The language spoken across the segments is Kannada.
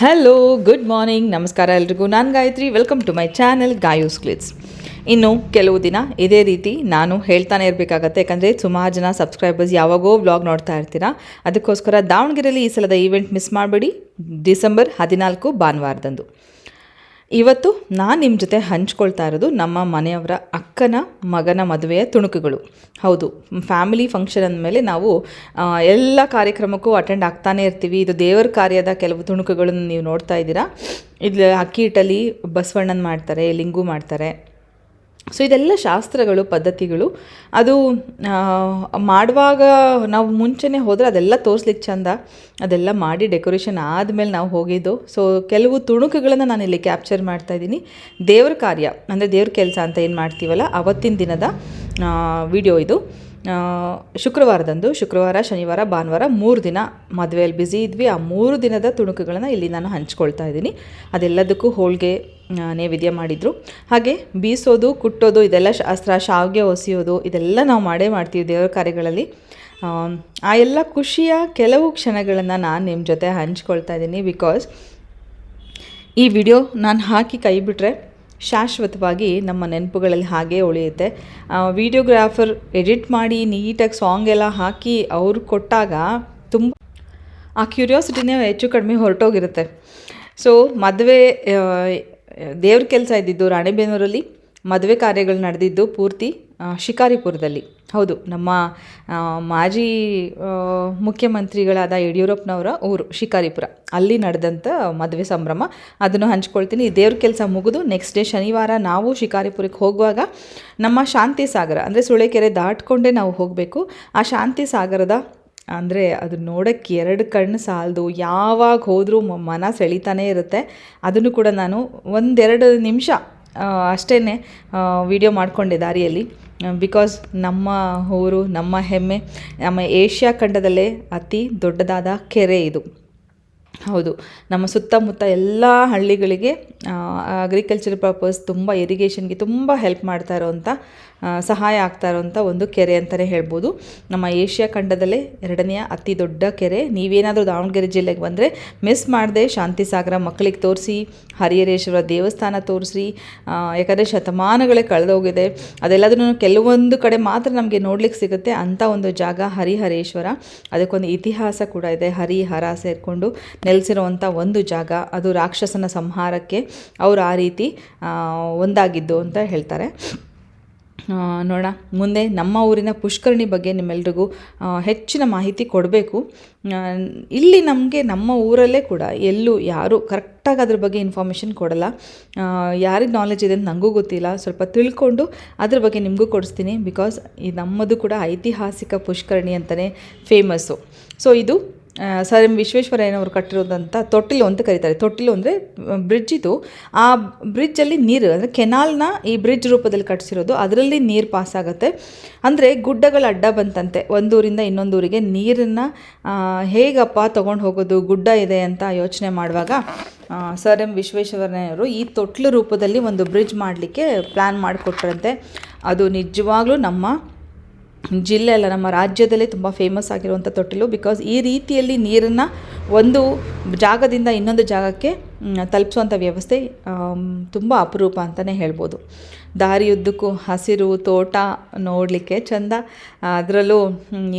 ಹಲೋ ಗುಡ್ ಮಾರ್ನಿಂಗ್ ನಮಸ್ಕಾರ ಎಲ್ರಿಗೂ. ನಾನು Gayatri. Welcome to my channel Gayu's clicks ಇನ್ನು ಕೆಲವು ದಿನ ಇದೇ ರೀತಿ ನಾನು ಹೇಳ್ತಾನೆ ಇರಬೇಕಾಗತ್ತೆ. ಯಾಕಂದರೆ ಸುಮಾರು ಜನ ಸಬ್ಸ್ಕ್ರೈಬರ್ಸ್ ಯಾವಾಗೋ ವ್ಲಾಗ್ ನೋಡ್ತಾ ಇರ್ತೀರಾ? ಅದಕ್ಕೋಸ್ಕರ ದಾವಣಗೆರೆಯಲ್ಲಿ ಈ ಸಲದ ಈವೆಂಟ್ ಮಿಸ್ ಮಾಡಬೇಡಿ. ಡಿಸೆಂಬರ್ ಹದಿನಾಲ್ಕು, ಭಾನುವಾರದಂದು. ಇವತ್ತು ನಾನು ನಿಮ್ಮ ಜೊತೆ ಹಂಚ್ಕೊಳ್ತಾ ಇರೋದು ನಮ್ಮ ಮನೆಯವರ ಅಕ್ಕನ, ಮಗನ ಮದುವೆಯ ತುಣುಕುಗಳು. ಹೌದು, ಫ್ಯಾಮಿಲಿ ಫಂಕ್ಷನ್ ಅಂದಮೇಲೆ ನಾವು ಎಲ್ಲ ಕಾರ್ಯಕ್ರಮಕ್ಕೂ ಅಟೆಂಡ್ ಆಗ್ತಾನೆ ಇರ್ತೀವಿ. ಇದು ದೇವರ ಕಾರ್ಯದ ಕೆಲವು ತುಣುಕುಗಳನ್ನು ನೀವು ನೋಡ್ತಾ ಇದ್ದೀರಾ. ಇಲ್ಲಿ ಅಕ್ಕಿ ಹಿಟ್ಟಲ್ಲಿ ಬಸವಣ್ಣನ ಮಾಡ್ತಾರೆ, ಲಿಂಗು ಮಾಡ್ತಾರೆ. ಸೊ ಇದೆಲ್ಲ ಶಾಸ್ತ್ರಗಳು, ಪದ್ಧತಿಗಳು. ಅದು ಮಾಡುವಾಗ ನಾವು ಮುಂಚೆನೇ ಹೋದರೆ ಅದೆಲ್ಲ ತೋರಿಸ್ಲಿಕ್ಕೆ ಚಂದ. ಅದೆಲ್ಲ ಮಾಡಿ ಡೆಕೋರೇಷನ್ ಆದಮೇಲೆ ನಾವು ಹೋಗಿದ್ದು. ಸೊ ಕೆಲವು ತುಣುಕುಗಳನ್ನು ನಾನು ಇಲ್ಲಿ ಕ್ಯಾಪ್ಚರ್ ಮಾಡ್ತಾ ಇದ್ದೀನಿ. ದೇವ್ರ ಕಾರ್ಯ, ಅಂದರೆ ದೇವ್ರ ಕೆಲಸ ಅಂತ ಏನು ಮಾಡ್ತೀವಲ್ಲ, ಅವತ್ತಿನ ದಿನದ ವಿಡಿಯೋ ಇದು. ಶುಕ್ರವಾರದಂದು, ಶುಕ್ರವಾರ, ಶನಿವಾರ, ಭಾನುವಾರ, ಮೂರು ದಿನ ಮದುವೆಯಲ್ಲಿ ಬ್ಯುಸಿ ಇದ್ವಿ. ಆ ಮೂರು ದಿನದ ತುಣುಕುಗಳನ್ನು ಇಲ್ಲಿ ನಾನು ಹಂಚ್ಕೊಳ್ತಾ ಇದ್ದೀನಿ. ಅದೆಲ್ಲದಕ್ಕೂ ಹೋಳಿಗೆ ನೈವೇದ್ಯ ಮಾಡಿದರು. ಹಾಗೆ ಬೀಸೋದು, ಕುಟ್ಟೋದು, ಇದೆಲ್ಲ ಶಾಸ್ತ್ರ ಶಾವಿಗೆ ಒಸಿಯೋದು, ಇದೆಲ್ಲ ನಾವು ಮಾಡೇ ಮಾಡ್ತೀವಿ ದೇವರ ಕಾರ್ಯಗಳಲ್ಲಿ. ಆ ಎಲ್ಲ ಖುಷಿಯ ಕೆಲವು ಕ್ಷಣಗಳನ್ನು ನಾನು ನಿಮ್ಮ ಜೊತೆ ಹಂಚ್ಕೊಳ್ತಾ ಇದ್ದೀನಿ ಬಿಕಾಸ್ ಈ ವಿಡಿಯೋ ನಾನು ಹಾಕಿ ಕೈ ಬಿಟ್ಟರೆ ಶಾಶ್ವತವಾಗಿ ನಮ್ಮ ನೆನಪುಗಳಲ್ಲಿ ಹಾಗೇ ಉಳಿಯುತ್ತೆ. ವಿಡಿಯೋಗ್ರಾಫರ್ ಎಡಿಟ್ ಮಾಡಿ ನೀಟಾಗಿ ಸಾಂಗ್ ಎಲ್ಲ ಹಾಕಿ ಅವ್ರು ಕೊಟ್ಟಾಗ ತುಂಬ ಆ ಕ್ಯೂರಿಯಾಸಿಟಿನೇ ಹೆಚ್ಚು ಕಡಿಮೆ ಹೊರಟೋಗಿರುತ್ತೆ. ಸೊ ಮದುವೆ ದೇವ್ರ ಕೆಲಸ ಇದ್ದಿದ್ದು ರಾಣೆಬೆನ್ನೂರಲ್ಲಿ ಮದುವೆ ಕಾರ್ಯಗಳು ನಡೆದಿದ್ದು ಪೂರ್ತಿ ಶಿಕಾರಿಪುರದಲ್ಲಿ. ಹೌದು, ನಮ್ಮ ಮಾಜಿ ಮುಖ್ಯಮಂತ್ರಿಗಳಾದ ಯಡಿಯೂರಪ್ಪನವರ ಊರು ಶಿಕಾರಿಪುರ. ಅಲ್ಲಿ ನಡೆದಂಥ ಮದುವೆ ಸಂಭ್ರಮ. ಅದನ್ನು ಹಂಚ್ಕೊಳ್ತೀನಿ. ದೇವ್ರ ಕೆಲಸ ಮುಗಿದು ನೆಕ್ಸ್ಟ್ ಡೇ ಶನಿವಾರ ನಾವು ಶಿಕಾರಿಪುರಕ್ಕೆ ಹೋಗುವಾಗ ನಮ್ಮ ಶಾಂತಿ ಸಾಗರ, ಅಂದರೆ ಸುಳೆಕೆರೆ ದಾಟ್ಕೊಂಡೇ ನಾವು ಹೋಗಬೇಕು. ಆ ಶಾಂತಿ ಸಾಗರದ, ಅಂದರೆ ಅದು ನೋಡೋಕ್ಕೆ ಎರಡು ಕಣ್ಣು ಸಾಲದು. ಯಾವಾಗ ಹೋದರೂ ಮನ ಸೆಳಿತಾನೇ ಇರುತ್ತೆ. ಅದನ್ನು ಕೂಡ ನಾನು ಒಂದೆರಡು ನಿಮಿಷ ಅಷ್ಟೇ ವಿಡಿಯೋ ಮಾಡಿಕೊಂಡೆ ದಾರಿಯಲ್ಲಿ. ಬಿಕಾಸ್ ನಮ್ಮ ಊರು, ನಮ್ಮ ಹೆಮ್ಮೆ, ನಮ್ಮ ಏಷ್ಯಾ ಖಂಡದಲ್ಲೇ ಅತಿ ದೊಡ್ಡದಾದ ಕೆರೆ ಇದು. ಹೌದು, ನಮ್ಮ ಸುತ್ತಮುತ್ತ ಎಲ್ಲ ಹಳ್ಳಿಗಳಿಗೆ ಅಗ್ರಿಕಲ್ಚರ್ ಪರ್ಪಸ್ ತುಂಬ ಇರಿಗೇಷನ್ಗೆ ತುಂಬ ಹೆಲ್ಪ್ ಮಾಡ್ತಾ ಇರೋವಂಥ ಸಹಾಯ ಆಗ್ತಾ ಇರೋವಂಥ ಒಂದು ಕೆರೆ ಅಂತಲೇ ಹೇಳ್ಬೋದು. ನಮ್ಮ ಏಷ್ಯಾ ಖಂಡದಲ್ಲೇ ಎರಡನೆಯ ಅತಿ ದೊಡ್ಡ ಕೆರೆ. ನೀವೇನಾದರೂ ದಾವಣಗೆರೆ ಜಿಲ್ಲೆಗೆ ಬಂದರೆ ಮಿಸ್ ಮಾಡದೆ ಶಾಂತಿಸಾಗರ ಮಕ್ಕಳಿಗೆ ತೋರಿಸಿ, ಹರಿಹರೇಶ್ವರ ದೇವಸ್ಥಾನ ತೋರಿಸಿ ಯಾಕಂದರೆ ಶತಮಾನಗಳೇ ಕಳೆದೋಗಿದೆ ಅದೆಲ್ಲದನ್ನು ಕೆಲವೊಂದು ಕಡೆ ಮಾತ್ರ ನಮಗೆ ನೋಡ್ಲಿಕ್ಕೆ ಸಿಗುತ್ತೆ ಅಂಥ ಒಂದು ಜಾಗ ಹರಿಹರೇಶ್ವರ. ಅದಕ್ಕೊಂದು ಇತಿಹಾಸ ಕೂಡ ಇದೆ. ಹರಿಹರ ಸೇರಿಕೊಂಡು ನೆಲೆಸಿರುವಂಥ ಒಂದು ಜಾಗ. ಅದು ರಾಕ್ಷಸನ ಸಂಹಾರಕ್ಕೆ ಅವರು ಆ ರೀತಿ ಒಂದಾಗಿದ್ದು ಅಂತ ಹೇಳ್ತಾರೆ. ನೋಡೋಣ ಮುಂದೆ ನಮ್ಮ ಊರಿನ ಪುಷ್ಕರಣಿ ಬಗ್ಗೆ ನಿಮ್ಮೆಲ್ರಿಗೂ ಹೆಚ್ಚಿನ ಮಾಹಿತಿ ಕೊಡಬೇಕು. ಇಲ್ಲಿ ನಮಗೆ ನಮ್ಮ ಊರಲ್ಲೇ ಕೂಡ ಎಲ್ಲೂ ಯಾರೂ ಕರೆಕ್ಟಾಗಿ ಅದ್ರ ಬಗ್ಗೆ ಇನ್ಫಾರ್ಮೇಷನ್ ಕೊಡಲ್ಲ. ಯಾರಿಗೆ ನಾಲೆಜ್ ಇದೆ ಅಂತ ನನಗೂ ಗೊತ್ತಿಲ್ಲ. ಸ್ವಲ್ಪ ತಿಳ್ಕೊಂಡು ಅದ್ರ ಬಗ್ಗೆ ನಿಮಗೂ ಕೊಡಿಸ್ತೀನಿ. ಬಿಕಾಸ್ ಈ ನಮ್ಮದು ಕೂಡ ಐತಿಹಾಸಿಕ ಪುಷ್ಕರಣಿ ಅಂತಲೇ ಫೇಮಸ್ಸು ಸೊ ಇದು ಸರ್ ಎಂ ವಿಶ್ವೇಶ್ವರಯ್ಯನವರು ಕಟ್ಟಿರೋದಂಥ ತೊಟ್ಟಿಲು ಅಂತ ಕರೀತಾರೆ. ತೊಟ್ಟಿಲು ಅಂದರೆ ಬ್ರಿಡ್ಜ್ ಇದು. ಆ ಬ್ರಿಡ್ಜಲ್ಲಿ ನೀರು, ಅಂದರೆ ಕೆನಾಲ್ನ ಈ ಬ್ರಿಡ್ಜ್ ರೂಪದಲ್ಲಿ ಕಟ್ಟಿಸಿರೋದು. ಅದರಲ್ಲಿ ನೀರು ಪಾಸ್ ಆಗುತ್ತೆ. ಅಂದರೆ ಗುಡ್ಡಗಳ ಅಡ್ಡ ಬಂತಂತೆ. ಒಂದೂರಿಂದ ಇನ್ನೊಂದೂರಿಗೆ ನೀರನ್ನು ಹೇಗಪ್ಪ ತೊಗೊಂಡು ಹೋಗೋದು, ಗುಡ್ಡ ಇದೆ ಅಂತ ಯೋಚನೆ ಮಾಡುವಾಗ ಸರ್ ಎಂ ವಿಶ್ವೇಶ್ವರಯ್ಯನವರು ಈ ತೊಟ್ಟಿಲು ರೂಪದಲ್ಲಿ ಒಂದು ಬ್ರಿಡ್ಜ್ ಮಾಡಲಿಕ್ಕೆ ಪ್ಲ್ಯಾನ್ ಮಾಡಿಕೊಟ್ರಂತೆ. ಅದು ನಿಜವಾಗ್ಲೂ ನಮ್ಮ ಜಿಲ್ಲೆ ಅಲ್ಲ, ನಮ್ಮ ರಾಜ್ಯದಲ್ಲೇ ತುಂಬ ಫೇಮಸ್ ಆಗಿರುವಂಥ ತೊಟ್ಟಿಲು. ಬಿಕಾಸ್ ಈ ರೀತಿಯಲ್ಲಿ ನೀರನ್ನು ಒಂದು ಜಾಗದಿಂದ ಇನ್ನೊಂದು ಜಾಗಕ್ಕೆ ತಲುಪಿಸುವಂಥ ವ್ಯವಸ್ಥೆ ತುಂಬ ಅಪರೂಪ ಅಂತಲೇ ಹೇಳ್ಬೋದು. ದಾರಿಯುದ್ದಕ್ಕೂ ಹಸಿರು ತೋಟ ನೋಡಲಿಕ್ಕೆ ಚಂದ. ಅದರಲ್ಲೂ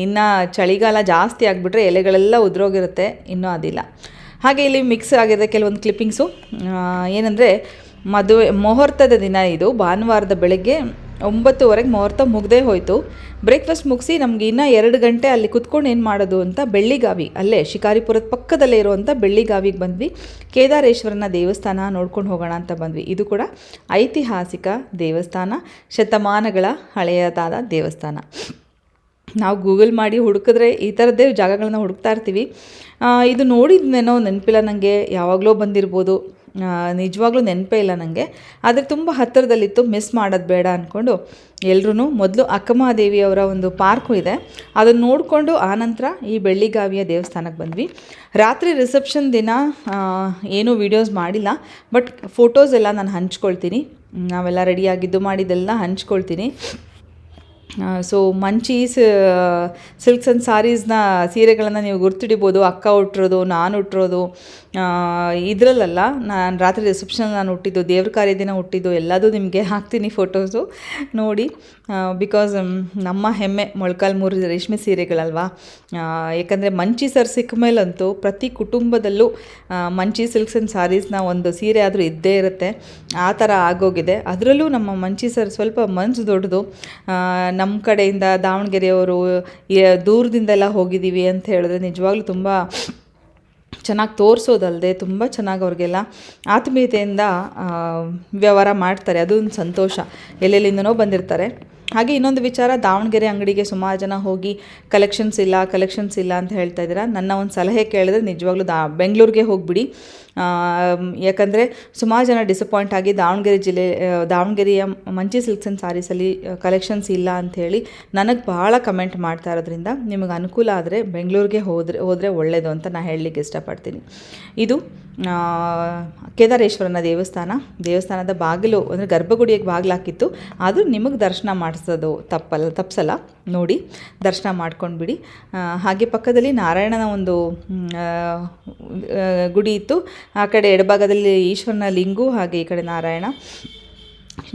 ಇನ್ನು ಚಳಿಗಾಲ ಜಾಸ್ತಿ ಆಗಿಬಿಟ್ರೆ ಎಲೆಗಳೆಲ್ಲ ಉದುರೋಗಿರುತ್ತೆ, ಇನ್ನೂ ಅದಿಲ್ಲ. ಹಾಗೆ ಇಲ್ಲಿ ಮಿಕ್ಸ್ ಆಗಿದೆ ಕೆಲವೊಂದು ಕ್ಲಿಪ್ಪಿಂಗ್ಸು ಏನಂದರೆ ಮದುವೆ, ಮುಹೂರ್ತದ ದಿನ ಇದು, ಭಾನುವಾರದ ಬೆಳಗ್ಗೆ ಒಂಬತ್ತುವರೆಗೆ ಮುಹೂರ್ತ ಮುಗ್ದೇ ಹೋಯಿತು. ಬ್ರೇಕ್ಫಾಸ್ಟ್ ಮುಗಿಸಿ ನಮ್ಗೆ ಇನ್ನೂ ಎರಡು ಗಂಟೆ ಅಲ್ಲಿ ಕುತ್ಕೊಂಡು ಏನು ಮಾಡೋದು ಅಂತ ಬೆಳ್ಳಿಗಾವಿ, ಅಲ್ಲೇ ಶಿಕಾರಿಪುರದ ಪಕ್ಕದಲ್ಲೇ ಇರುವಂಥ ಬೆಳ್ಳಿಗಾವಿಗೆ ಬಂದ್ವಿ. ಕೇದಾರೇಶ್ವರನ ದೇವಸ್ಥಾನ ನೋಡ್ಕೊಂಡು ಹೋಗೋಣ ಅಂತ ಬಂದ್ವಿ. ಇದು ಕೂಡ ಐತಿಹಾಸಿಕ ದೇವಸ್ಥಾನ, ಶತಮಾನಗಳ ಹಳೆಯದಾದ ದೇವಸ್ಥಾನ. ನಾವು ಗೂಗಲ್ ಮಾಡಿ ಹುಡುಕಿದ್ರೆ ಈ ಥರದ್ದೇ ಜಾಗಗಳನ್ನ ಹುಡುಕ್ತಾ ಇರ್ತೀವಿ. ಇದು ನೋಡಿದ್ನೇನೋ ನೆನಪಿಲ್ಲ ನನಗೆ ಯಾವಾಗಲೋ ಬಂದಿರ್ಬೋದು. ನಿಜವಾಗ್ಲೂ ನೆನಪೇ ಇಲ್ಲ ನನಗೆ ಆದರೆ ತುಂಬ ಹತ್ತಿರದಲ್ಲಿತ್ತು ಮಿಸ್ ಮಾಡೋದು ಬೇಡ ಅಂದ್ಕೊಂಡು ಎಲ್ಲರೂ ಮೊದಲು ಅಕ್ಕಮಹಾದೇವಿಯವರ ಒಂದು ಪಾರ್ಕು ಇದೆ. ಅದನ್ನು ನೋಡಿಕೊಂಡು ಆನಂತರ ಈ ಬೆಳ್ಳಿಗಾವಿಯ ದೇವಸ್ಥಾನಕ್ಕೆ ಬಂದ್ವಿ. ರಾತ್ರಿ ರಿಸೆಪ್ಷನ್ ದಿನ ಏನೂ ವೀಡಿಯೋಸ್ ಮಾಡಿಲ್ಲ ಬಟ್ ಫೋಟೋಸ್ ಎಲ್ಲ ನಾನು ಹಂಚ್ಕೊಳ್ತೀನಿ. ನಾವೆಲ್ಲ ರೆಡಿಯಾಗಿದ್ದು ಮಾಡಿದ್ದೆಲ್ಲ ಹಂಚ್ಕೊಳ್ತೀನಿ. ಸೊ ಮಂಚೀಸ್ ಸಿಲ್ಕ್ಸ್ ಆ್ಯಂಡ್ ಸಾರೀಸ್ನ ಸೀರೆಗಳನ್ನು ನೀವು ಗುರ್ತಿಡಿಬೋದು. ಅಕ್ಕ ಉಟ್ಟಿರೋದು, ನಾನು ಉಟ್ಟಿರೋದು. ಇದರಲ್ಲಲ್ಲ, ನಾನು ರಾತ್ರಿ ರಿಸೆಪ್ಷನ್ ನಾನು ಹುಟ್ಟಿದ್ದು ದೇವ್ರ ಕಾರ್ಯದಿನ ಹುಟ್ಟಿದ್ದು ಎಲ್ಲದೂ ನಿಮಗೆ ಹಾಕ್ತೀನಿ ಫೋಟೋಸು ನೋಡಿ. ಬಿಕಾಸ್ ನಮ್ಮ ಹೆಮ್ಮೆ ಮೊಳಕಾಲ್ಮೂರು ರೇಷ್ಮೆ ಸೀರೆಗಳಲ್ವಾ? ಯಾಕಂದರೆ ಮಂಚಿ ಸರ್ ಸಿಕ್ಕ ಮೇಲಂತೂ ಪ್ರತಿ ಕುಟುಂಬದಲ್ಲೂ ಮಂಚಿ ಸಿಲ್ಕ್ಸ್ ಆ್ಯಂಡ್ ಸಾರೀಸ್ನ ಒಂದು ಸೀರೆ ಆದರೂ ಇದ್ದೇ ಇರುತ್ತೆ. ಆ ಥರ ಆಗೋಗಿದೆ. ಅದರಲ್ಲೂ ನಮ್ಮ ಮಂಚಿ ಸರ್ ಸ್ವಲ್ಪ ಮನ್ಸು ದೊಡ್ಡದು. ನಮ್ಮ ಕಡೆಯಿಂದ ದಾವಣಗೆರೆಯವರು ದೂರದಿಂದೆಲ್ಲ ಹೋಗಿದ್ದೀವಿ ಅಂತ ಹೇಳಿದ್ರೆ ನಿಜವಾಗ್ಲೂ ತುಂಬ ಚೆನ್ನಾಗಿ ತೋರಿಸೋದಲ್ಲದೆ ತುಂಬ ಚೆನ್ನಾಗಿ ಅವ್ರಿಗೆಲ್ಲ ಆತ್ಮೀಯತೆಯಿಂದ ವ್ಯವಹಾರ ಮಾಡ್ತಾರೆ. ಅದೊಂದು ಸಂತೋಷ. ಎಲ್ಲೆಲ್ಲಿಂದನೋ ಬಂದಿರ್ತಾರೆ. ಹಾಗೆ ಇನ್ನೊಂದು ವಿಚಾರ, ದಾವಣಗೆರೆ ಅಂಗಡಿಗೆ ಸುಮಾರು ಜನ ಹೋಗಿ ಕಲೆಕ್ಷನ್ಸ್ ಇಲ್ಲ ಕಲೆಕ್ಷನ್ಸ್ ಇಲ್ಲ ಅಂತ ಹೇಳ್ತಾ ಇದ್ದೀರಾ. ನನ್ನ ಒಂದು ಸಲಹೆ ಕೇಳಿದ್ರೆ ನಿಜವಾಗ್ಲೂ ದಾ, ಬೆಂಗಳೂರಿಗೆ ಹೋಗಿಬಿಡಿ. ಯಾಕಂದರೆ ಸುಮಾರು ಜನ ಡಿಸಪಾಯಿಂಟ್ ಆಗಿ ದಾವಣಗೆರೆ ಜಿಲ್ಲೆ ದಾವಣಗೆರೆಯ ಮಂಚಿ ಸಿಲ್ಕ್ಸ್ ಆ್ಯಂಡ್ ಸಾರೀಸಲ್ಲಿ ಕಲೆಕ್ಷನ್ಸ್ ಇಲ್ಲ ಅಂಥೇಳಿ ನನಗೆ ಭಾಳ ಕಮೆಂಟ್ ಮಾಡ್ತಾ ಇರೋದ್ರಿಂದ ನಿಮಗೆ ಅನುಕೂಲ ಆದರೆ ಬೆಂಗಳೂರಿಗೆ ಹೋದರೆ ಹೋದರೆ ಒಳ್ಳೆಯದು ಅಂತ ನಾನು ಹೇಳಲಿಕ್ಕೆ ಇಷ್ಟಪಡ್ತೀನಿ. ಇದು ಕೇದಾರೇಶ್ವರನ ದೇವಸ್ಥಾನ, ದೇವಸ್ಥಾನದ ಬಾಗಿಲು, ಅಂದರೆ ಗರ್ಭಗುಡಿಗೆ ಬಾಗಿಲು ಹಾಕಿತ್ತು. ಆದರೂ ನಿಮಗೆ ದರ್ಶನ ಮಾಡಿಸೋದು ತಪ್ಪಲ್ಲ, ತಪ್ಸಲ್ಲ. ನೋಡಿ, ದರ್ಶನ ಮಾಡ್ಕೊಂಡ್ಬಿಡಿ. ಬಿಡಿ ಹಾಗೆ ಪಕ್ಕದಲ್ಲಿ ನಾರಾಯಣನ ಒಂದು ಗುಡಿ ಇತ್ತು. ಆ ಕಡೆ ಎಡಭಾಗದಲ್ಲಿ ಈಶ್ವರನ ಲಿಂಗು, ಹಾಗೆ ಈ ಕಡೆ ನಾರಾಯಣ.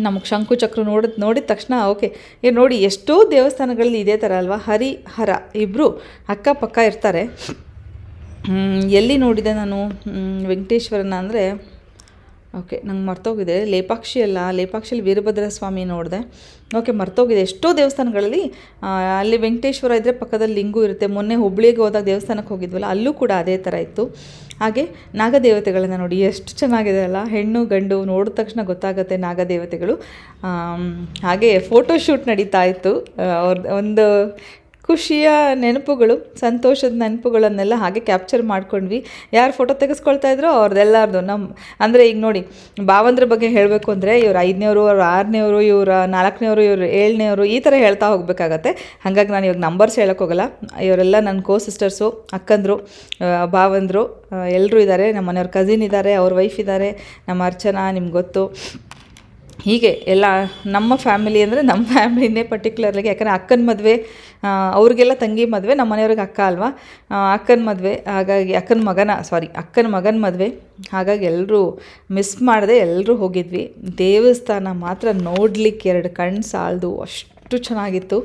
ನಮಗೆ ಶಂಕು ಚಕ್ರ ನೋಡಿದ ನೋಡಿದ ತಕ್ಷಣ, ಓಕೆ, ಏ, ನೋಡಿ, ಎಷ್ಟೋ ದೇವಸ್ಥಾನಗಳಲ್ಲಿ ಇದೇ ಥರ ಅಲ್ವಾ? ಹರಿ, ಹರ ಇಬ್ಬರು ಅಕ್ಕಪಕ್ಕ ಇರ್ತಾರೆ. ಎಲ್ಲಿ ನೋಡಿದೆ ನಾನು? ವೆಂಕಟೇಶ್ವರನ ಅಂದರೆ, ಓಕೆ, ನಂಗೆ ಮರ್ತೋಗಿದೆ. ಲೇಪಾಕ್ಷಿ ಅಲ್ಲ, ಲೇಪಾಕ್ಷಿಲಿ ವೀರಭದ್ರ ಸ್ವಾಮಿ ನೋಡಿದೆ. ಓಕೆ, ಮರ್ತೋಗಿದೆ. ಎಷ್ಟೋ ದೇವಸ್ಥಾನಗಳಲ್ಲಿ ಅಲ್ಲಿ ವೆಂಕಟೇಶ್ವರ ಇದ್ದರೆ ಪಕ್ಕದಲ್ಲಿ ಲಿಂಗು ಇರುತ್ತೆ. ಮೊನ್ನೆ ಹುಬ್ಳಿಗೆ ಹೋದಾಗ ದೇವಸ್ಥಾನಕ್ಕೆ ಹೋಗಿದ್ವಲ್ಲ, ಅಲ್ಲೂ ಕೂಡ ಅದೇ ಥರ ಇತ್ತು. ಹಾಗೆ ನಾಗದೇವತೆಗಳನ್ನು ನೋಡಿ, ಎಷ್ಟು ಚೆನ್ನಾಗಿದೆ ಅಲ್ಲ? ಹೆಣ್ಣು, ಗಂಡು ನೋಡಿದ ತಕ್ಷಣ ಗೊತ್ತಾಗುತ್ತೆ ನಾಗದೇವತೆಗಳು. ಹಾಗೆ ಫೋಟೋಶೂಟ್ ನಡೀತಾ ಇತ್ತು. ಅವ್ರದ್ದು ಒಂದು ಖುಷಿಯ ನೆನಪುಗಳು, ಸಂತೋಷದ ನೆನಪುಗಳನ್ನೆಲ್ಲ ಹಾಗೆ ಕ್ಯಾಪ್ಚರ್ ಮಾಡ್ಕೊಂಡ್ವಿ. ಯಾರು ಫೋಟೋ ತೆಗೆಸ್ಕೊಳ್ತಾ ಇದ್ರೋ ಅವ್ರದ್ದೆಲ್ಲಾರ್ದು. ನಮ್ಮ ಅಂದರೆ ಈಗ ನೋಡಿ ಭಾವಂದ್ರ ಬಗ್ಗೆ ಹೇಳಬೇಕು ಅಂದರೆ ಇವರು ಐದನೇವರು, ಅವ್ರ ಆರನೇವರು, ಇವ್ರ ನಾಲ್ಕನೇವರು, ಇವ್ರ ಏಳನೇವರು ಈ ಥರ ಹೇಳ್ತಾ ಹೋಗಬೇಕಾಗತ್ತೆ. ಹಾಗಾಗಿ ನಾನು ಇವಾಗ ನಂಬರ್ಸ್ ಹೇಳೋಕ್ಕೋಗಲ್ಲ ಇವರೆಲ್ಲ ನನ್ನ ಕೋ ಸಿಸ್ಟರ್ಸು ಅಕ್ಕಂದರು ಭಾವಂದರು ಎಲ್ಲರೂ ಇದ್ದಾರೆ ನಮ್ಮ ಮನೆಯವ್ರ ಕಸಿನ್ ಇದ್ದಾರೆ ಅವ್ರ ವೈಫ್ ಇದ್ದಾರೆ ನಮ್ಮ ಅರ್ಚನಾ, ನಿಮ್ಗೆ ಗೊತ್ತು. ಹೀಗೆ ಎಲ್ಲ ನಮ್ಮ ಫ್ಯಾಮಿಲಿ ಅಂದರೆ ನಮ್ಮ ಫ್ಯಾಮಿಲಿನೇ ಪರ್ಟಿಕ್ಯುಲರ್ಲಿ ಯಾಕಂದರೆ ಅಕ್ಕನ ಮದುವೆ ಅವ್ರಿಗೆಲ್ಲ ತಂಗಿ ಮದುವೆ, ನಮ್ಮ ಮನೆಯವ್ರಿಗೆ ಅಕ್ಕ ಅಲ್ವಾ? ಅಕ್ಕನ ಮದುವೆ, ಹಾಗಾಗಿ ಅಕ್ಕನ ಮಗನ ಸಾರಿ ಅಕ್ಕನ ಮಗನ ಮದುವೆ. ಹಾಗಾಗಿ ಎಲ್ಲರೂ ಮಿಸ್ ಮಾಡದೆ ಎಲ್ಲರೂ ಹೋಗಿದ್ವಿ. ದೇವಸ್ಥಾನ ಮಾತ್ರ ನೋಡಲಿಕ್ಕೆ ಎರಡು ಕಣ್ಣು ಸಾಲದು, ಅಷ್ಟು ಚೆನ್ನಾಗಿತ್ತು.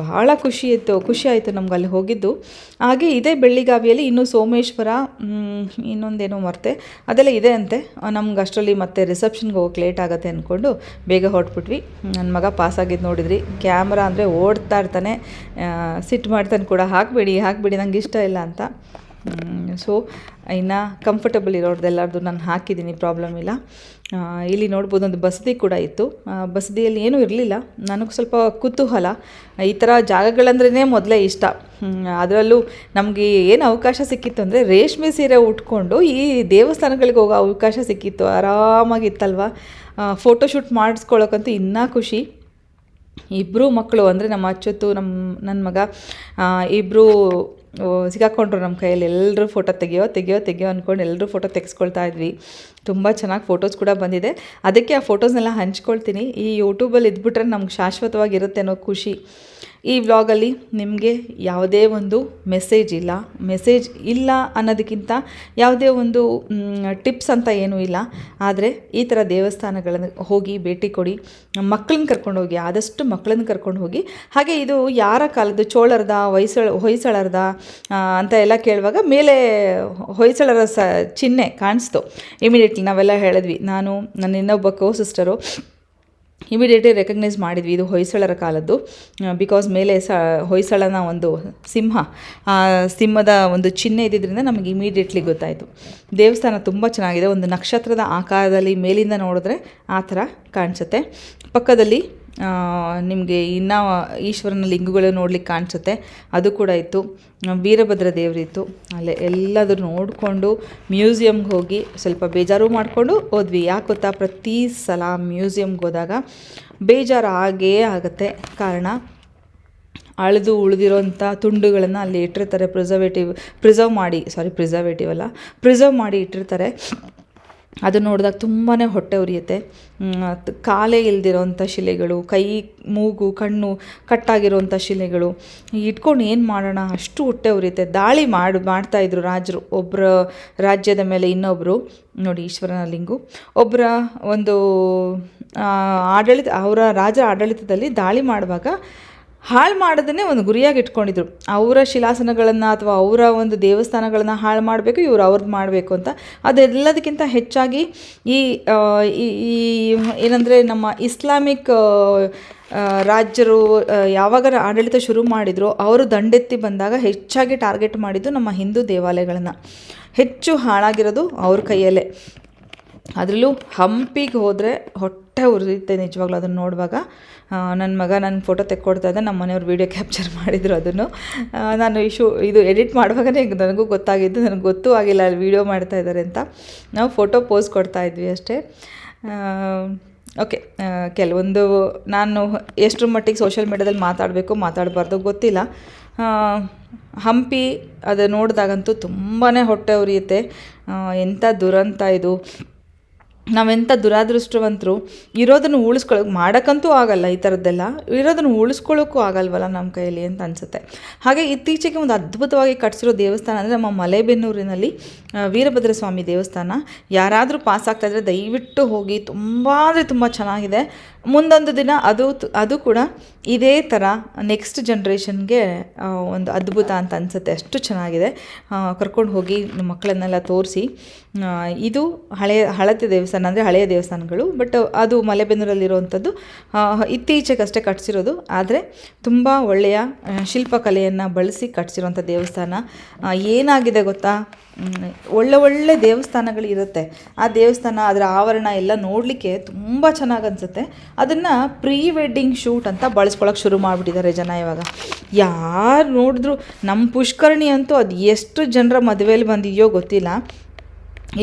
ಬಹಳ ಖುಷಿ ಇತ್ತು, ಖುಷಿ ಆಯಿತು ನಮ್ಗೆ ಅಲ್ಲಿ ಹೋಗಿದ್ದು. ಹಾಗೆ ಇದೇ ಬೆಳ್ಳಿಗಾವಿಯಲ್ಲಿ ಇನ್ನೂ ಸೋಮೇಶ್ವರ ಇನ್ನೊಂದೇನೋ ಮರ್ತೆ, ಅದೆಲ್ಲ ಇದೆ ಅಂತೆ. ನಮ್ಗೆ ಅಷ್ಟರಲ್ಲಿ ಮತ್ತೆ ರಿಸೆಪ್ಷನ್ಗೆ ಹೋಗಕ್ಕೆ ಲೇಟ್ ಆಗುತ್ತೆ ಅಂದ್ಕೊಂಡು ಬೇಗ ಹೊರಟ್ಬಿಟ್ವಿ. ನನ್ನ ಮಗ ಪಾಸ್ ಆಗಿದ್ದು ನೋಡಿದ್ರಿ. ಕ್ಯಾಮ್ರಾ ಅಂದರೆ ಓಡ್ತಾ ಇರ್ತಾನೆ. ಸಿಟ್ಟು ಮಾಡ್ತಾನೆ ಕೂಡ. ಹಾಕಬೇಡಿ ಹಾಕಬೇಡಿ, ನಂಗೆ ಇಷ್ಟ ಇಲ್ಲ ಅಂತ. ಸೊ ಇನ್ನು ಕಂಫರ್ಟಬಲ್ ಇರೋರ್ದೆಲ್ಲರದು ನಾನು ಹಾಕಿದ್ದೀನಿ ಪ್ರಾಬ್ಲಮ್ ಇಲ್ಲ. ಇಲ್ಲಿ ನೋಡ್ಬೋದು ಒಂದು ಬಸದಿ ಕೂಡ ಇತ್ತು. ಬಸದಿಯಲ್ಲಿ ಏನೂ ಇರಲಿಲ್ಲ. ನನಗೆ ಸ್ವಲ್ಪ ಕುತೂಹಲ. ಈ ಥರ ಜಾಗಗಳಂದ್ರೇ ಮೊದಲೇ ಇಷ್ಟ. ಅದರಲ್ಲೂ ನಮಗೆ ಏನು ಅವಕಾಶ ಸಿಕ್ಕಿತ್ತು ಅಂದರೆ ರೇಷ್ಮೆ ಸೀರೆ ಉಟ್ಕೊಂಡು ಈ ದೇವಸ್ಥಾನಗಳಿಗೆ ಹೋಗೋ ಅವಕಾಶ ಸಿಕ್ಕಿತ್ತು. ಆರಾಮಾಗಿತ್ತಲ್ವ? ಫೋಟೋಶೂಟ್ ಮಾಡಿಸ್ಕೊಳ್ಳೋಕ್ಕಂತೂ ಇನ್ನೂ ಖುಷಿ. ಇಬ್ಬರು ಮಕ್ಕಳು ಅಂದರೆ ನಮ್ಮ ಅಚ್ಚೊತ್ತು ನಮ್ಮ ನನ್ನ ಮಗ ಇಬ್ಬರು ಸಿಗಾಕೊಂಡ್ರು ನಮ್ಮ ಕೈಯಲ್ಲಿ. ಎಲ್ಲರೂ ಫೋಟೋ ತೆಗೆಯೋ ತೆಗೆಯೋ ತೆಗೆಯೋ ಅಂದ್ಕೊಂಡು ಎಲ್ಲರೂ ಫೋಟೋ ತೆಗೆಸ್ಕೊಳ್ತಾ ಇದ್ವಿ. ತುಂಬ ಚೆನ್ನಾಗಿ ಫೋಟೋಸ್ ಕೂಡ ಬಂದಿದೆ. ಅದಕ್ಕೆ ಆ ಫೋಟೋಸ್ನೆಲ್ಲ ಹಂಚ್ಕೊಳ್ತೀನಿ. ಈ ಯೂಟ್ಯೂಬಲ್ಲಿ ಇದ್ಬಿಟ್ರೆ ನಮ್ಗೆ ಶಾಶ್ವತವಾಗಿರುತ್ತೆ ಅನ್ನೋ ಖುಷಿ. ಈ ವ್ಲಾಗಲ್ಲಿ ನಿಮಗೆ ಯಾವುದೇ ಒಂದು ಮೆಸೇಜ್ ಇಲ್ಲ. ಮೆಸೇಜ್ ಇಲ್ಲ ಅನ್ನೋದಕ್ಕಿಂತ ಯಾವುದೇ ಒಂದು ಟಿಪ್ಸ್ ಅಂತ ಏನೂ ಇಲ್ಲ. ಆದರೆ ಈ ಥರ ದೇವಸ್ಥಾನಗಳನ್ನು ಹೋಗಿ ಭೇಟಿ ಕೊಡಿ. ಮಕ್ಕಳನ್ನ ಕರ್ಕೊಂಡು ಹೋಗಿ, ಆದಷ್ಟು ಮಕ್ಕಳನ್ನ ಕರ್ಕೊಂಡು ಹೋಗಿ. ಹಾಗೆ ಇದು ಯಾರ ಕಾಲದ್ದು? ಚೋಳರದ, ಹೊಯ್ಸಳ, ಹೊಯ್ಸಳರದ ಅಂತ ಎಲ್ಲ ಕೇಳುವಾಗ ಮೇಲೆ ಹೊಯ್ಸಳರ ಸ ಚಿಹ್ನೆ ಕಾಣಿಸ್ತು. ಇಮಿಡಿಯೇಟ್ಲಿ ನಾವೆಲ್ಲ ಹೇಳಿದ್ವಿ. ನಾನು, ನನ್ನ ಇನ್ನೊಬ್ಬ ಕೋ ಸಿಸ್ಟರು ಇಮಿಡಿಯೇಟ್ಲಿ ರೆಕಗ್ನೈಸ್ ಮಾಡಿದ್ವಿ ಇದು ಹೊಯ್ಸಳರ ಕಾಲದ್ದು. ಬಿಕಾಸ್ ಮೇಲೆ ಸ, ಹೊಯ್ಸಳನ ಒಂದು ಸಿಂಹ, ಆ ಸಿಂಹದ ಒಂದು ಚಿಹ್ನೆ ಇದ್ದಿದ್ದರಿಂದ ನಮಗೆ ಇಮಿಡಿಯೇಟ್ಲಿ ಗೊತ್ತಾಯಿತು. ದೇವಸ್ಥಾನ ತುಂಬ ಚೆನ್ನಾಗಿದೆ. ಒಂದು ನಕ್ಷತ್ರದ ಆಕಾರದಲ್ಲಿ ಮೇಲಿಂದ ನೋಡಿದ್ರೆ ಆ ಥರ ಕಾಣಿಸುತ್ತೆ. ಪಕ್ಕದಲ್ಲಿ ನಿಮಗೆ ಇನ್ನೂ ಈಶ್ವರನ ಲಿಂಗಗಳು ನೋಡ್ಲಿಕ್ಕೆ ಕಾಣಿಸುತ್ತೆ. ಅದು ಕೂಡ ಇತ್ತು. ವೀರಭದ್ರ ದೇವರಿತ್ತು ಅಲ್ಲೇ ಎಲ್ಲದೂ ನೋಡಿಕೊಂಡು ಮ್ಯೂಸಿಯಮ್ಗೆ ಹೋಗಿ ಸ್ವಲ್ಪ ಬೇಜಾರು ಮಾಡಿಕೊಂಡು ಹೋದ್ವಿ. ಯಾಕೆ ಗೊತ್ತಾ? ಪ್ರತಿ ಸಲ ಮ್ಯೂಸಿಯಮ್ಗೆ ಹೋದಾಗ ಬೇಜಾರು ಆಗೇ ಆಗುತ್ತೆ. ಕಾರಣ ಅಳೆದು ಉಳಿದಿರೋಂಥ ತುಂಡುಗಳನ್ನು ಅಲ್ಲಿ ಇಟ್ಟಿರ್ತಾರೆ. ಪ್ರಿಸರ್ವೇಟಿವ್, ಪ್ರಿಸರ್ವ್ ಮಾಡಿ, ಸಾರಿ ಪ್ರಿಸರ್ವೇಟಿವ್ ಅಲ್ಲ, ಪ್ರಿಸರ್ವ್ ಮಾಡಿ ಇಟ್ಟಿರ್ತಾರೆ. ಅದು ನೋಡಿದಾಗ ತುಂಬಾ ಹೊಟ್ಟೆ ಉರಿಯುತ್ತೆ. ಕಾಲೇ ಇಲ್ದಿರೋಂಥ ಶಿಲೆಗಳು, ಕೈ, ಮೂಗು, ಕಣ್ಣು ಕಟ್ಟಾಗಿರೋಂಥ ಶಿಲೆಗಳು. ಇಟ್ಕೊಂಡು ಏನು ಮಾಡೋಣ? ಅಷ್ಟು ಹೊಟ್ಟೆ ಉರಿಯುತ್ತೆ. ದಾಳಿ ಮಾಡಿ ಮಾಡ್ತಾಯಿದ್ರು ರಾಜರು. ಒಬ್ಬರ ರಾಜ್ಯದ ಮೇಲೆ ಇನ್ನೊಬ್ಬರು ನೋಡಿ ಈಶ್ವರನ ಲಿಂಗು ಒಬ್ಬರ ಒಂದು ಆಡಳಿತ, ಅವರ ರಾಜರ ಆಡಳಿತದಲ್ಲಿ ದಾಳಿ ಮಾಡುವಾಗ ಹಾಳು ಮಾಡೋದನ್ನೇ ಒಂದು ಗುರಿಯಾಗಿ ಇಟ್ಕೊಂಡಿದ್ರು. ಅವರ ಶಿಲಾಸನಗಳನ್ನು ಅಥವಾ ಅವರ ಒಂದು ದೇವಸ್ಥಾನಗಳನ್ನು ಹಾಳು ಮಾಡಬೇಕು, ಇವರು ಅವ್ರದ್ದು ಮಾಡಬೇಕು ಅಂತ. ಅದೆಲ್ಲದಕ್ಕಿಂತ ಹೆಚ್ಚಾಗಿ ಈ ಈ ಏನಂದರೆ ನಮ್ಮ ಇಸ್ಲಾಮಿಕ್ ರಾಜ್ಯರು ಯಾವಾಗ ಆಡಳಿತ ಶುರು ಮಾಡಿದ್ರು, ಅವರು ದಂಡೆತ್ತಿ ಬಂದಾಗ ಹೆಚ್ಚಾಗಿ ಟಾರ್ಗೆಟ್ ಮಾಡಿದ್ದು ನಮ್ಮ ಹಿಂದೂ ದೇವಾಲಯಗಳನ್ನು. ಹೆಚ್ಚು ಹಾಳಾಗಿರೋದು ಅವ್ರ ಕೈಯಲ್ಲೇ. ಅದರಲ್ಲೂ ಹಂಪಿಗೆ ಹೋದರೆ ಹೊಟ್ಟೆ ಉರಿಯುತ್ತೆ ನಿಜವಾಗ್ಲೂ ಅದನ್ನು ನೋಡುವಾಗ. ನನ್ನ ಮಗ ನನ್ನ ಫೋಟೋ ತೆಕ್ಕೊಡ್ತಾ ಇದ್ದೆ ನಮ್ಮ ಮನೆಯವ್ರು ವೀಡಿಯೋ ಕ್ಯಾಪ್ಚರ್ ಮಾಡಿದರು ಅದನ್ನು. ನಾನು ಈ ಇದು ಎಡಿಟ್ ಮಾಡುವಾಗಲೇ ನನಗೂ ಗೊತ್ತಾಗಿದ್ದು, ನನಗೆ ಗೊತ್ತೂ ಆಗಿಲ್ಲ ಅಲ್ಲಿ ವೀಡಿಯೋ ಮಾಡ್ತಾ ಇದ್ದಾರೆ ಅಂತ. ನಾವು ಫೋಟೋ ಪೋಸ್ ಕೊಡ್ತಾ ಇದ್ವಿ ಅಷ್ಟೇ. ಓಕೆ ಕೆಲವೊಂದು, ನಾನು ಎಷ್ಟರ ಮಟ್ಟಿಗೆ ಸೋಷಿಯಲ್ ಮೀಡ್ಯಾದಲ್ಲಿ ಮಾತಾಡಬೇಕು, ಮಾತಾಡಬಾರ್ದು ಗೊತ್ತಿಲ್ಲ. ಹಂಪಿ ಅದು ನೋಡಿದಾಗಂತೂ ತುಂಬಾ ಹೊಟ್ಟೆ ಉರಿಯುತ್ತೆ. ಎಂಥ ದುರಂತ ಇದು. ನಾವೆಂಥ ದುರಾದೃಷ್ಟವಂತರು, ಇರೋದನ್ನು ಉಳಿಸ್ಕೊಳ್ಳೋಕೆ ಮಾಡೋಕ್ಕಂತೂ ಆಗಲ್ಲ ಈ ಥರದ್ದೆಲ್ಲ. ಇರೋದನ್ನು ಉಳಿಸ್ಕೊಳ್ಳೋಕ್ಕೂ ಆಗಲ್ವಲ್ಲ ನಮ್ಮ ಕೈಯಲ್ಲಿ ಅಂತ ಅನಿಸುತ್ತೆ. ಹಾಗೆ ಇತ್ತೀಚೆಗೆ ಒಂದು ಅದ್ಭುತವಾಗಿ ಕಟ್ಸಿರೋ ದೇವಸ್ಥಾನ ಅಂದರೆ ನಮ್ಮ ಮಲೆಬೆನ್ನೂರಿನಲ್ಲಿ ವೀರಭದ್ರ ಸ್ವಾಮಿ ದೇವಸ್ಥಾನ. ಯಾರಾದರೂ ಪಾಸ್ ಆಗ್ತಾ ಇದ್ರೆ ದಯವಿಟ್ಟು ಹೋಗಿ. ತುಂಬ ಅಂದರೆ ತುಂಬ ಚೆನ್ನಾಗಿದೆ. ಮುಂದೊಂದು ದಿನ ಅದು ಅದು ಕೂಡ ಇದೇ ಥರ ನೆಕ್ಸ್ಟ್ ಜನ್ರೇಷನ್ಗೆ ಒಂದು ಅದ್ಭುತ ಅಂತ ಅನಿಸುತ್ತೆ. ಅಷ್ಟು ಚೆನ್ನಾಗಿದೆ. ಕರ್ಕೊಂಡು ಹೋಗಿ ಮಕ್ಕಳನ್ನೆಲ್ಲ ತೋರಿಸಿ. ಇದು ಹಳೆಯ ಹಳತೆ ದೇವಸ್ಥಾನ ಅಂದರೆ ಹಳೆಯ ದೇವಸ್ಥಾನಗಳು ಬಟ್ ಅದು ಮಲೆಬೆನ್ನೂರಲ್ಲಿರುವಂಥದ್ದು ಇತ್ತೀಚೆಗಷ್ಟೇ ಕಟ್ಸಿರೋದು. ಆದರೆ ತುಂಬ ಒಳ್ಳೆಯ ಶಿಲ್ಪಕಲೆಯನ್ನು ಬಳಸಿ ಕಟ್ಸಿರೋಂಥ ದೇವಸ್ಥಾನ. ಏನಾಗಿದೆ ಗೊತ್ತಾ? ಒಳ್ಳೆ ಒಳ್ಳೆ ದೇವಸ್ಥಾನಗಳು ಇರುತ್ತೆ. ಆ ದೇವಸ್ಥಾನ, ಅದರ ಆವರಣ ಎಲ್ಲ ನೋಡಲಿಕ್ಕೆ ತುಂಬ ಚೆನ್ನಾಗಿ ಅನಿಸುತ್ತೆ. ಅದನ್ನು ಪ್ರೀ ವೆಡ್ಡಿಂಗ್ ಶೂಟ್ ಅಂತ ಬಳಸ್ಕೊಳಕ್ಕೆ ಶುರು ಮಾಡಿಬಿಟ್ಟಿದ್ದಾರೆ ಜನ ಇವಾಗ. ಯಾರು ನೋಡಿದ್ರು ನಮ್ಮ ಪುಷ್ಕರಣಿ ಅಂತೂ ಅದು ಎಷ್ಟು ಜನರ ಮದುವೆಯಲ್ಲಿ ಬಂದಿದೆಯೋ ಗೊತ್ತಿಲ್ಲ.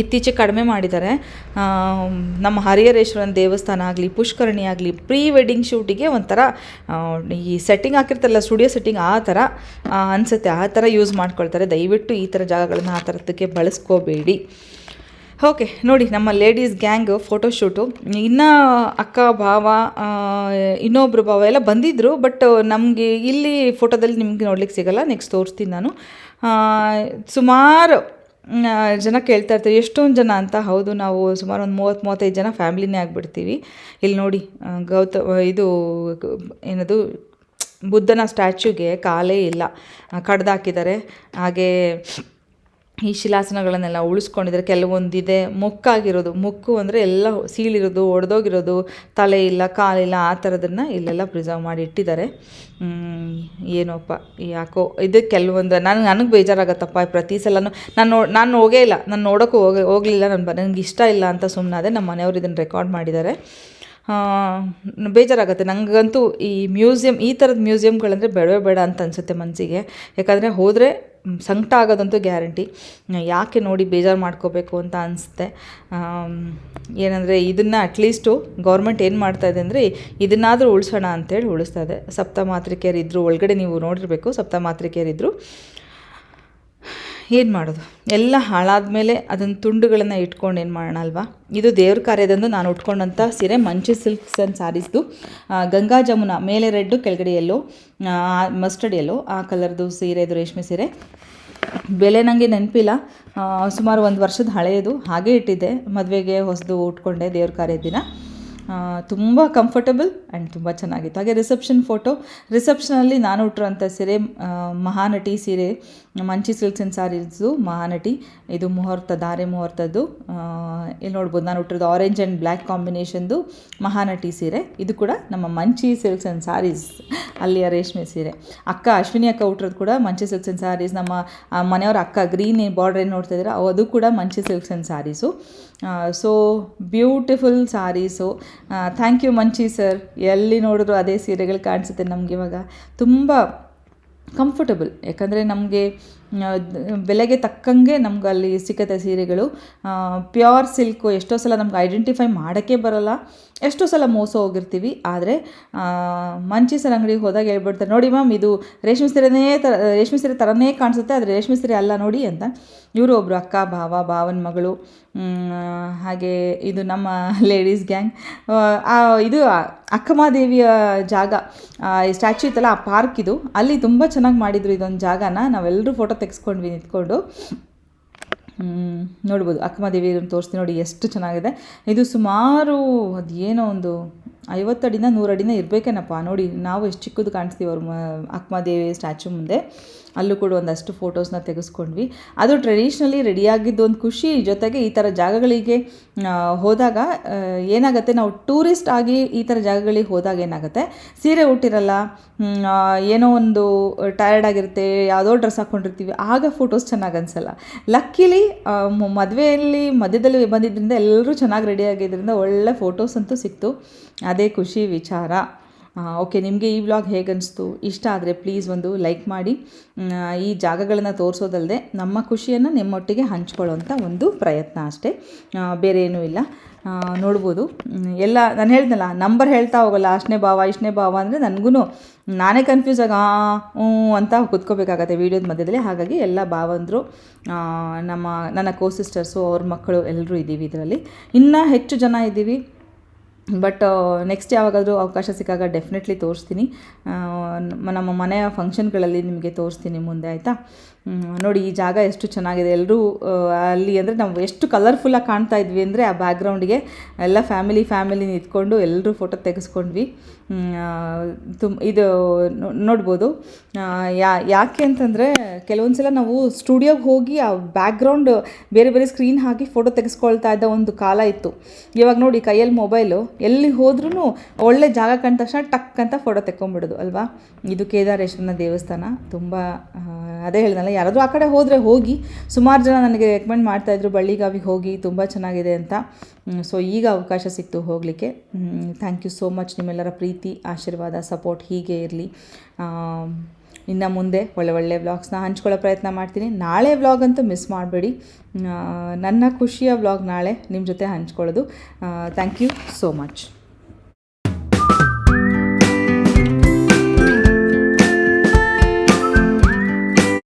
ಇತ್ತೀಚೆಗೆ ಕಡಿಮೆ ಮಾಡಿದ್ದಾರೆ. ನಮ್ಮ ಹರಿಹರೇಶ್ವರನ ದೇವಸ್ಥಾನ ಆಗಲಿ, ಪುಷ್ಕರಣಿ ಆಗಲಿ, ಪ್ರೀ ವೆಡ್ಡಿಂಗ್ ಶೂಟಿಗೆ ಒಂಥರ ಈ ಸೆಟ್ಟಿಂಗ್ ಹಾಕಿರ್ತಾರಲ್ಲ ಸ್ಟುಡಿಯೋ ಸೆಟ್ಟಿಂಗ್ ಆ ಥರ ಅನಿಸುತ್ತೆ. ಆ ಥರ ಯೂಸ್ ಮಾಡ್ಕೊಳ್ತಾರೆ. ದಯವಿಟ್ಟು ಈ ಥರ ಜಾಗಗಳನ್ನು ಆ ಥರದಕ್ಕೆ ಬಳಸ್ಕೋಬೇಡಿ. ಓಕೆ ನೋಡಿ, ನಮ್ಮ ಲೇಡೀಸ್ ಗ್ಯಾಂಗ್ ಫೋಟೋಶೂಟು ಇನ್ನೂ ಅಕ್ಕ, ಭಾವ ಇನ್ನೊಬ್ಬರು ಭಾವ ಎಲ್ಲ ಬಂದಿದ್ದರು ಬಟ್ ನಮಗೆ ಇಲ್ಲಿ ಫೋಟೋದಲ್ಲಿ ನಿಮಗೆ ನೋಡ್ಲಿಕ್ಕೆ ಸಿಗಲ್ಲ. ನೆಕ್ಸ್ಟ್ ತೋರಿಸ್ತೀನಿ ನಾನು. ಸುಮಾರು ಜನ ಕೇಳ್ತಾ ಇರ್ತಾರೆ, ಎಷ್ಟೊಂದು ಜನ ಅಂತ. ಹೌದು, ನಾವು ಸುಮಾರು ಒಂದು ಮೂವತ್ತು, ಮೂವತ್ತೈದು ಜನ ಫ್ಯಾಮ್ಲಿನೇ ಆಗಿಬಿಡ್ತೀವಿ. ಇಲ್ಲಿ ನೋಡಿ ಗೌತ ಇದು, ಏನದು, ಬುದ್ಧನ ಸ್ಟ್ಯಾಚ್ಯೂಗೆ ಕಾಲೇ ಇಲ್ಲ. ಕಡ್ದಾಕಿದ್ದಾರೆ. ಹಾಗೆ ಈ ಶಿಲಾಸನಗಳನ್ನೆಲ್ಲ ಉಳಿಸ್ಕೊಂಡಿದ್ದಾರೆ ಕೆಲವೊಂದಿದೆ ಮುಕ್ಕಾಗಿರೋದು. ಮುಕ್ಕು ಅಂದರೆ ಎಲ್ಲ ಸೀಳಿರೋದು, ಒಡೆದೋಗಿರೋದು, ತಲೆ ಇಲ್ಲ ಕಾಲಿಲ್ಲ ಆ ಥರದನ್ನು ಇಲ್ಲೆಲ್ಲ ಪ್ರಿಸರ್ವ್ ಮಾಡಿ ಇಟ್ಟಿದ್ದಾರೆ. ಏನೋಪ್ಪ, ಯಾಕೋ ಇದು ಕೆಲವೊಂದು, ನಾನು, ನನಗೆ ಬೇಜಾರಾಗತ್ತಪ್ಪ ಪ್ರತಿ ಸಲನೂ. ನಾನು ನಾನು ಹೋಗೇ ಇಲ್ಲ. ನಾನು ನೋಡೋಕ್ಕೂ ಹೋಗ, ಹೋಗಲಿಲ್ಲ ನನ್ನ ನನಗೆ ಇಷ್ಟ ಇಲ್ಲ ಅಂತ ಸುಮ್ಮನಾದೆ ನಮ್ಮ ಮನೆಯವರು ಇದನ್ನು ರೆಕಾರ್ಡ್ ಮಾಡಿದ್ದಾರೆ. ಬೇಜಾರಾಗುತ್ತೆ. ನನಗಂತೂ ಈ ಮ್ಯೂಸಿಯಂ, ಈ ಥರದ ಮ್ಯೂಸಿಯಮ್ಗಳಂದರೆ ಬೇಡವೇ ಬೇಡ ಅಂತ ಅನಿಸುತ್ತೆ ಮನಸ್ಸಿಗೆ ಯಾಕಂದರೆ ಹೋದರೆ ಸಂಕಟ ಆಗೋದಂತೂ ಗ್ಯಾರಂಟಿ. ಯಾಕೆ ನೋಡಿ ಬೇಜಾರು ಮಾಡ್ಕೋಬೇಕು ಅಂತ ಅನಿಸುತ್ತೆ. ಏನಂದರೆ ಇದನ್ನು ಅಟ್ಲೀಸ್ಟು ಗೌರ್ಮೆಂಟ್ ಏನು ಮಾಡ್ತಾ ಇದೆ ಅಂದರೆ ಇದನ್ನಾದರೂ ಉಳಿಸೋಣ ಅಂತೇಳಿ ಉಳಿಸ್ತಾ ಇದೆ. ಸಪ್ತ ಮಾತೃಕೆಯರಿದ್ದರು ಒಳಗಡೆ ನೀವು ನೋಡಿರಬೇಕು, ಸಪ್ತ ಮಾತೃಕೆಯರಿದ್ದರು ಏನು ಮಾಡೋದು? ಎಲ್ಲ ಹಾಳಾದಮೇಲೆ ಅದನ್ನು ತುಂಡುಗಳನ್ನು ಇಟ್ಕೊಂಡು ಏನು ಮಾಡೋಣ ಅಲ್ವಾ? ಇದು ದೇವ್ರ ಕಾರ್ಯದಂದು ನಾನು ಉಟ್ಕೊಂಡಂಥ ಸೀರೆ, ಮಂಚು ಸಿಲ್ಕ್ಸ್ ಆ್ಯಂಡ್ ಸ್ಯಾರೀಸ್ದು ಗಂಗಾ ಜಮುನಾ, ಮೇಲೆ ರೆಡ್ಡು, ಕೆಳಗಡೆ ಎಲ್ಲೋ ಮಸ್ಟರ್ಡ್ ಎಲ್ಲೋ ಆ ಕಲರ್ದು ಸೀರೆ ಇದು ರೇಷ್ಮೆ ಸೀರೆ. ಬೆಲೆ ನನಗೆ ನೆನಪಿಲ್ಲ. ಸುಮಾರು ಒಂದು ವರ್ಷದ ಹಳೆಯದು ಹಾಗೆ ಇಟ್ಟಿದ್ದೆ. ಮದುವೆಗೆ ಹೊಸದು ಉಟ್ಕೊಂಡೆ ದೇವ್ರ ಕಾರ್ಯದ ದಿನ. ತುಂಬ ಕಂಫರ್ಟಬಲ್ ಆ್ಯಂಡ್ ತುಂಬ ಚೆನ್ನಾಗಿತ್ತು. ಹಾಗೆ ರಿಸೆಪ್ಷನ್ ಫೋಟೋ ರಿಸೆಪ್ಷನಲ್ಲಿ ನಾನು ಉಟ್ಟಿರೋಂಥ ಸೀರೆ ಮಹಾನಟಿ ಸೀರೆ Manchi silks and sarees Mahanati. ಇದು ಮುಹೂರ್ತ, ಧಾರೆ ಮುಹೂರ್ತದ್ದು. ಇಲ್ಲಿ ನೋಡ್ಬೋದು ನಾನು ಹುಟ್ಟಿರೋದು ಆರೆಂಜ್ ಆ್ಯಂಡ್ ಬ್ಲ್ಯಾಕ್ ಕಾಂಬಿನೇಷನ್ದು ಮಹಾನಟಿ ಸೀರೆ. ಇದು ಕೂಡ ನಮ್ಮ ಮಂಚಿ ಸಿಲ್ಕ್ಸ್ ಆ್ಯಂಡ್ ಸಾರೀಸ್, ಅಲ್ಲಿಯ ರೇಷ್ಮೆ ಸೀರೆ. ಅಕ್ಕ ಅಶ್ವಿನಿ ಅಕ್ಕ ಹುಟ್ಟಿರೋದು ಕೂಡ ಮಂಚಿ ಸಿಲ್ಕ್ಸ್ ಆ್ಯಂಡ್ ಸಾರೀಸ್. ನಮ್ಮ ಮನೆಯವ್ರ ಅಕ್ಕ ಗ್ರೀನ್ ಬಾರ್ಡರ್ ಏನು ನೋಡ್ತಾ ಇದ್ದೀರಾ ಅದು ಕೂಡ Manchi silks and sarees so beautiful sarees. Thank you Manchi sir. ಎಲ್ಲಿ ನೋಡಿದ್ರು ಅದೇ ಸೀರೆಗಳು ಕಾಣಿಸುತ್ತೆ ನಮಗಿವಾಗ ತುಂಬ ಕಂಫರ್ಟಬಲ್ ಯಾಕಂದರೆ ನಮಗೆ ಬೆಲೆಗೆ ತಕ್ಕಂಗೆ ನಮ್ಗೆ ಅಲ್ಲಿ ಸಿಕ್ಕತ್ತೆ ಸೀರೆಗಳು. ಪ್ಯೂರ್ ಸಿಲ್ಕು ಎಷ್ಟೋ ಸಲ ನಮ್ಗೆ ಐಡೆಂಟಿಫೈ ಮಾಡೋಕ್ಕೆ ಬರಲ್ಲ. ಎಷ್ಟೋ ಸಲ ಮೋಸ ಹೋಗಿರ್ತೀವಿ. ಆದರೆ ಮಂಚಿ ಸರ್ ಅಂಗಡಿಗೆ ಹೋದಾಗ ಹೇಳ್ಬಿಡ್ತಾರೆ, ನೋಡಿ ಮ್ಯಾಮ್, ಇದು ರೇಷ್ಮೆ ಸೀರೆನೇ ತರ ರೇಷ್ಮೆ ಸೀರೆ ಥರನೇ ಕಾಣಿಸುತ್ತೆ ಆದರೆ ರೇಷ್ಮೆ ಸೀರೆ ಅಲ್ಲ ನೋಡಿ ಅಂತ. ಇವರು ಒಬ್ಬರು ಅಕ್ಕ, ಭಾವ, ಭಾವನ ಮಗಳು ಹಾಗೆ ಇದು ನಮ್ಮ ಲೇಡೀಸ್ ಗ್ಯಾಂಗ್. ಇದು ಅಕ್ಕಮಾದೇವಿಯ ಜಾಗ. ಸ್ಟ್ಯಾಚ್ಯೂ ಇತ್ತಲ್ಲ, ಆ ಪಾರ್ಕ್ ಇದು. ಅಲ್ಲಿ ತುಂಬ ಚೆನ್ನಾಗಿ ಮಾಡಿದರು ಇದೊಂದು ಜಾಗನ. ನಾವೆಲ್ಲರೂ ಫೋಟೋ ತೆಗೆಸ್ಕೊಂಡ್ವಿ ನಿಂತ್ಕೊಂಡು. ನೋಡ್ಬೋದು. ಅಕ್ಕಮಹಾದೇವಿಯನ್ನು ತೋರಿಸ್ತೀನಿ ನೋಡಿ ಎಷ್ಟು ಚೆನ್ನಾಗಿದೆ. ಇದು ಸುಮಾರು ಅದೇನೋ ಒಂದು ಐವತ್ತಡಿನ ನೂರಡಿನ ಇರಬೇಕೇನಪ್ಪ. ನೋಡಿ, ನಾವು ಎಷ್ಟು ಚಿಕ್ಕದು ಕಾಣಿಸ್ತೀವಿ ಅವ್ರ ಮ ಅಕ್ಕಮಹಾದೇವಿ ಸ್ಟ್ಯಾಚು ಮುಂದೆ. ಅಲ್ಲೂ ಕೂಡ ಒಂದಷ್ಟು ಫೋಟೋಸ್ನ ತೆಗೆಸ್ಕೊಂಡ್ವಿ. ಅದು ಟ್ರೆಡಿಷ್ನಲಿ ರೆಡಿಯಾಗಿದ್ದು ಒಂದು ಖುಷಿ. ಜೊತೆಗೆ ಈ ಥರ ಜಾಗಗಳಿಗೆ ಹೋದಾಗ ಏನಾಗುತ್ತೆ? ನಾವು ಟೂರಿಸ್ಟ್ ಆಗಿ ಈ ಥರ ಜಾಗಗಳಿಗೆ ಹೋದಾಗ ಏನಾಗುತ್ತೆ? ಸೀರೆ ಉಟ್ಟಿರಲ್ಲ ಏನೋ ಒಂದು ಟಯರ್ಡ್ ಆಗಿರುತ್ತೆ, ಯಾವುದೋ ಡ್ರೆಸ್ ಹಾಕ್ಕೊಂಡಿರ್ತೀವಿ ಆಗ ಫೋಟೋಸ್ ಚೆನ್ನಾಗಿ ಅನಿಸಲ್ಲ. ಲಕ್ಕಿಲಿ ಮದುವೆಯಲ್ಲಿ, ಮಧ್ಯದಲ್ಲಿ ಬಂದಿದ್ದರಿಂದ ಎಲ್ಲರೂ ಚೆನ್ನಾಗಿ ರೆಡಿ ಆಗಿದ್ದರಿಂದ ಒಳ್ಳೆ ಫೋಟೋಸ್ ಅಂತೂ ಸಿಕ್ತು. ಅದೇ ಖುಷಿ ವಿಚಾರ. ಓಕೆ, ನಿಮಗೆ ಈ ವ್ಲಾಗ್ ಹೇಗೆ ಅನಿಸ್ತು ಇಷ್ಟ ಆದರೆ ಪ್ಲೀಸ್ ಒಂದು ಲೈಕ್ ಮಾಡಿ. ಈ ಜಾಗಗಳನ್ನು ತೋರಿಸೋದಲ್ಲದೆ ನಮ್ಮ ಖುಷಿಯನ್ನು ನಿಮ್ಮೊಟ್ಟಿಗೆ ಹಂಚ್ಕೊಳ್ಳೋಂಥ ಒಂದು ಪ್ರಯತ್ನ ಅಷ್ಟೇ. ಬೇರೆ ಏನೂ ಇಲ್ಲ. ನೋಡ್ಬೋದು. ಎಲ್ಲ ನಾನು ಹೇಳ್ದಲ್ಲ ನಂಬರ್ ಹೇಳ್ತಾ ಹೋಗಲ್ಲ. ಅಷ್ಟನೇ ಭಾವ, ಇಷ್ಟನೇ ಭಾವ ಅಂದರೆ ನನಗೂ ನಾನೇ ಕನ್ಫ್ಯೂಸ್ ಆಗ ಹ್ಞೂ ಅಂತ ಕುತ್ಕೋಬೇಕಾಗತ್ತೆ ವೀಡಿಯೋದ ಮಧ್ಯದಲ್ಲಿ. ಹಾಗಾಗಿ ಎಲ್ಲ ಭಾವಂದರು ನಮ್ಮ, ನನ್ನ ಕೋ ಸಿಸ್ಟರ್ಸು ಅವ್ರ ಮಕ್ಕಳು ಎಲ್ಲರೂ ಇದ್ದೀವಿ ಇದರಲ್ಲಿ. ಇನ್ನೂ ಹೆಚ್ಚು ಜನ ಇದ್ದೀವಿ ಬಟ್ ನೆಕ್ಸ್ಟ್ ಯಾವಾಗಾದರೂ ಅವಕಾಶ ಸಿಕ್ಕಾಗ ಡೆಫಿನೆಟ್ಲಿ ತೋರಿಸ್ತೀನಿ. ನಮ್ಮ ನಮ್ಮ ಮನೆಯ ಫಂಕ್ಷನ್ಗಳಲ್ಲಿ ನಿಮಗೆ ತೋರಿಸ್ತೀನಿ ಮುಂದೆ, ಆಯಿತಾ? ನೋಡಿ, ಈ ಜಾಗ ಎಷ್ಟು ಚೆನ್ನಾಗಿದೆ. ಎಲ್ಲರೂ ಅಲ್ಲಿ ಅಂದರೆ ನಾವು ಎಷ್ಟು ಕಲರ್ಫುಲ್ಲಾಗಿ ಕಾಣ್ತಾ ಇದ್ವಿ ಅಂದರೆ ಆ ಬ್ಯಾಕ್ಗ್ರೌಂಡಿಗೆ ಎಲ್ಲ ಫ್ಯಾಮಿಲಿ ಫ್ಯಾಮಿಲಿ ನಿಂತ್ಕೊಂಡು ಎಲ್ಲರೂ ಫೋಟೋ ತೆಗೆಸ್ಕೊಂಡ್ವಿ. ತುಂಬ ಇದು ನೋಡ್ಬೋದು. ಯಾ, ಯಾಕೆ ಅಂತಂದರೆ ಕೆಲವೊಂದು ಸಲ ನಾವು ಸ್ಟುಡಿಯೋಗೆ ಹೋಗಿ ಆ ಬ್ಯಾಕ್ಗ್ರೌಂಡ್ ಬೇರೆ ಬೇರೆ ಸ್ಕ್ರೀನ್ ಹಾಕಿ ಫೋಟೋ ತೆಗೆಸ್ಕೊಳ್ತಾ ಇದ್ದ ಒಂದು ಕಾಲ ಇತ್ತು. ಇವಾಗ ನೋಡಿ, ಕೈಯಲ್ಲಿ ಮೊಬೈಲು ಎಲ್ಲಿ ಹೋದ್ರೂ ಒಳ್ಳೆ ಜಾಗ ಕಂಡ ತಕ್ಷಣ ಟಕ್ ಅಂತ ಫೋಟೋ ತೆಕ್ಕೊಂಬಿಡೋದು ಅಲ್ವಾ? ಇದು ಕೇದಾರೇಶ್ವರನ ದೇವಸ್ಥಾನ. ತುಂಬ ಅದೇ ಹೇಳಿದ್ನಲ್ಲ ಯಾರಾದರೂ ಆ ಕಡೆ ಹೋದರೆ ಹೋಗಿ. ಸುಮಾರು ಜನ ನನಗೆ ರೆಕಮೆಂಡ್ ಮಾಡ್ತಾಯಿದ್ರು ಬಳ್ಳಿಗಾವಿಗೆ ಹೋಗಿ, ತುಂಬ ಚೆನ್ನಾಗಿದೆ ಅಂತ. ಸೊ ಈಗ ಅವಕಾಶ ಸಿಕ್ತು ಹೋಗಲಿಕ್ಕೆ. ಥ್ಯಾಂಕ್ ಯು ಸೋ ಮಚ್ ನಿಮ್ಮೆಲ್ಲರ ಪ್ರೀತಿ, ಆಶೀರ್ವಾದ ಸಪೋರ್ಟ್ ಹೀಗೆ ಇರಲಿ. ಇನ್ನು ಮುಂದೆ ಒಳ್ಳೆ ಒಳ್ಳೆ ವ್ಲಾಗ್ಸ್ನ ಹಂಚ್ಕೊಳ್ಳೋ ಪ್ರಯತ್ನ ಮಾಡ್ತೀನಿ. ನಾಳೆ ವ್ಲಾಗ್ ಅಂತೂ ಮಿಸ್ ಮಾಡಬೇಡಿ. ನನ್ನ ಖುಷಿಯ ವ್ಲಾಗ್ ನಾಳೆ ನಿಮ್ಮ ಜೊತೆ ಹಂಚ್ಕೊಳ್ಳೋದು. Thank you so much